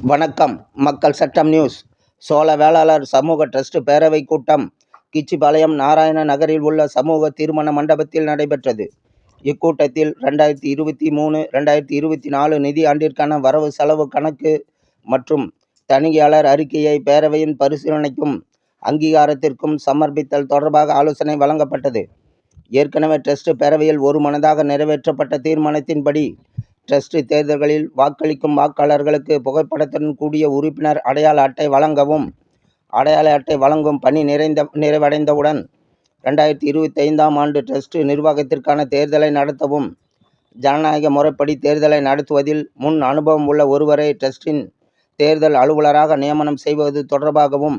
வணக்கம். மக்கள் சட்டம் நியூஸ். சோழ வேளாளர் சமூக ட்ரஸ்ட் பேரவைக் கூட்டம். கிச்சிபாளையம் நாராயண நகரில் உள்ள சமூக திருமண மண்டபத்தில் நடைபெற்றது. இக்கூட்டத்தில் ரெண்டாயிரத்தி இருபத்தி மூணு ரெண்டாயிரத்தி இருபத்தி நாலு நிதி ஆண்டிற்கான வரவு செலவு கணக்கு மற்றும் தணிக்கையாளர் அறிக்கையை பேரவையின் பரிசீலனைக்கும் அங்கீகாரத்திற்கும் சமர்ப்பித்தல் தொடர்பாக ஆலோசனை வழங்கப்பட்டது. ஏற்கனவே ட்ரஸ்ட் பேரவையில் ஒரு மனதாக நிறைவேற்றப்பட்ட தீர்மானத்தின்படி ட்ரஸ்ட் தேர்தல்களில் வாக்களிக்கும் வாக்காளர்களுக்கு புகைப்படத்துடன் கூடிய உறுப்பினர் அடையாள அட்டை வழங்கவும் அடையாள அட்டை வழங்கும் பணி நிறைந்த நிறைவடைந்தவுடன் ரெண்டாயிரத்தி இருபத்தைந்தாம் ஆண்டு டிரஸ்ட் நிர்வாகத்திற்கான தேர்தலை நடத்தவும் ஜனநாயக முறைப்படி தேர்தலை நடத்துவதில் முன் அனுபவம் உள்ள ஒருவரை ட்ரஸ்டின் தேர்தல் அலுவலராக நியமனம் செய்வது தொடர்பாகவும்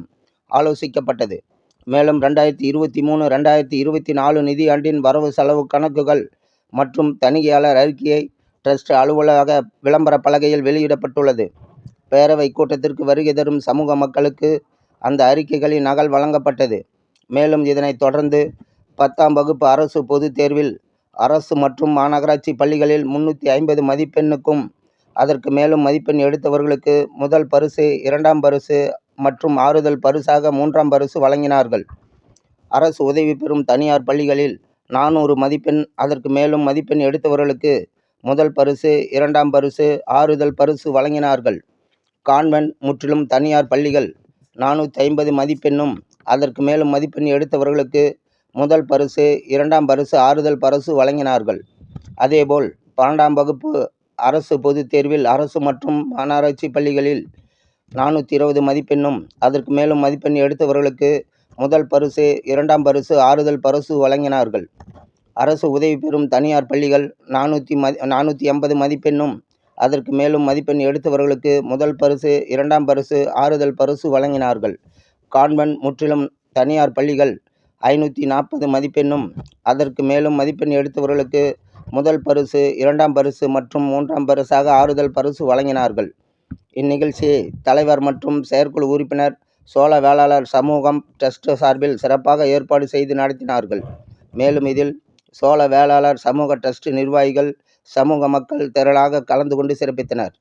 ஆலோசிக்கப்பட்டது. மேலும் ரெண்டாயிரத்தி இருபத்தி மூணு ரெண்டாயிரத்தி இருபத்தி நாலு நிதியாண்டின் வரவு செலவு கணக்குகள் மற்றும் தணிக்கையாளர் அறிக்கையை டிரஸ்ட் அலுவலக விளம்பர பலகையில் வெளியிடப்பட்டுள்ளது. பேரவை கூட்டத்திற்கு வருகை தரும் சமூக மக்களுக்கு அந்த அறிக்கைகளின் நகல் வழங்கப்பட்டது. மேலும் இதனைத் தொடர்ந்து பத்தாம் வகுப்பு அரசு பொதுத் தேர்வில் அரசு மற்றும் மாநகராட்சி பள்ளிகளில் முன்னூற்றி ஐம்பது மதிப்பெண்ணுக்கும் அதற்கு மேலும் மதிப்பெண் எடுத்தவர்களுக்கு முதல் பரிசு இரண்டாம் பரிசு மற்றும் ஆறுதல் பரிசாக மூன்றாம் பரிசு வழங்கினார்கள். அரசு உதவி பெறும் தனியார் பள்ளிகளில் நானூறு மதிப்பெண் அதற்கு மேலும் மதிப்பெண் எடுத்தவர்களுக்கு முதல் பரிசு இரண்டாம் பரிசு ஆறுதல் பரிசு வழங்கினார்கள். கான்வென்ட் முற்றிலும் தனியார் பள்ளிகள் நானூற்றி ஐம்பது மதிப்பெண்ணும். அதற்கு மேலும் மதிப்பெண் எடுத்தவர்களுக்கு முதல் பரிசு இரண்டாம் பரிசு ஆறுதல் பரிசு வழங்கினார்கள். அதேபோல் பன்னெண்டாம் வகுப்பு அரசு பொதுத் தேர்வில் அரசு மற்றும் மாநகராட்சி பள்ளிகளில் நானூற்றி இருபது மதிப்பெண்ணும். அதற்கு மேலும் மதிப்பெண் எடுத்தவர்களுக்கு முதல் பரிசு இரண்டாம் பரிசு ஆறுதல் பரிசு வழங்கினார்கள். அரசு உதவி பெறும் தனியார் பள்ளிகள் நானூற்றி மதி நானூற்றி எண்பது மதிப்பெண்ணும். அதற்கு மேலும் மதிப்பெண் எடுத்தவர்களுக்கு முதல் பரிசு இரண்டாம் பரிசு ஆறுதல் பரிசு வழங்கினார்கள். கான்வென்ட் முற்றிலும் தனியார் பள்ளிகள் ஐநூற்றி நாற்பது மதிப்பெண்ணும் அதற்கு மேலும் மதிப்பெண் எடுத்தவர்களுக்கு முதல் பரிசு இரண்டாம் பரிசு மற்றும் மூன்றாம் பரிசாக ஆறுதல் பரிசு வழங்கினார்கள். இந்நிகழ்ச்சியை தலைவர் மற்றும் செயற்குழு உறுப்பினர் சோழ வேளாளர் சமூகம் ட்ரஸ்ட் சார்பில் சிறப்பாக ஏற்பாடு செய்து நடத்தினார்கள். மேலும் இதில் சோழ வேளாளர் சமூக ட்ரஸ்ட் நிர்வாகிகள் சமூக மக்கள் திரளாக கலந்து கொண்டு சிறப்பித்தனர்.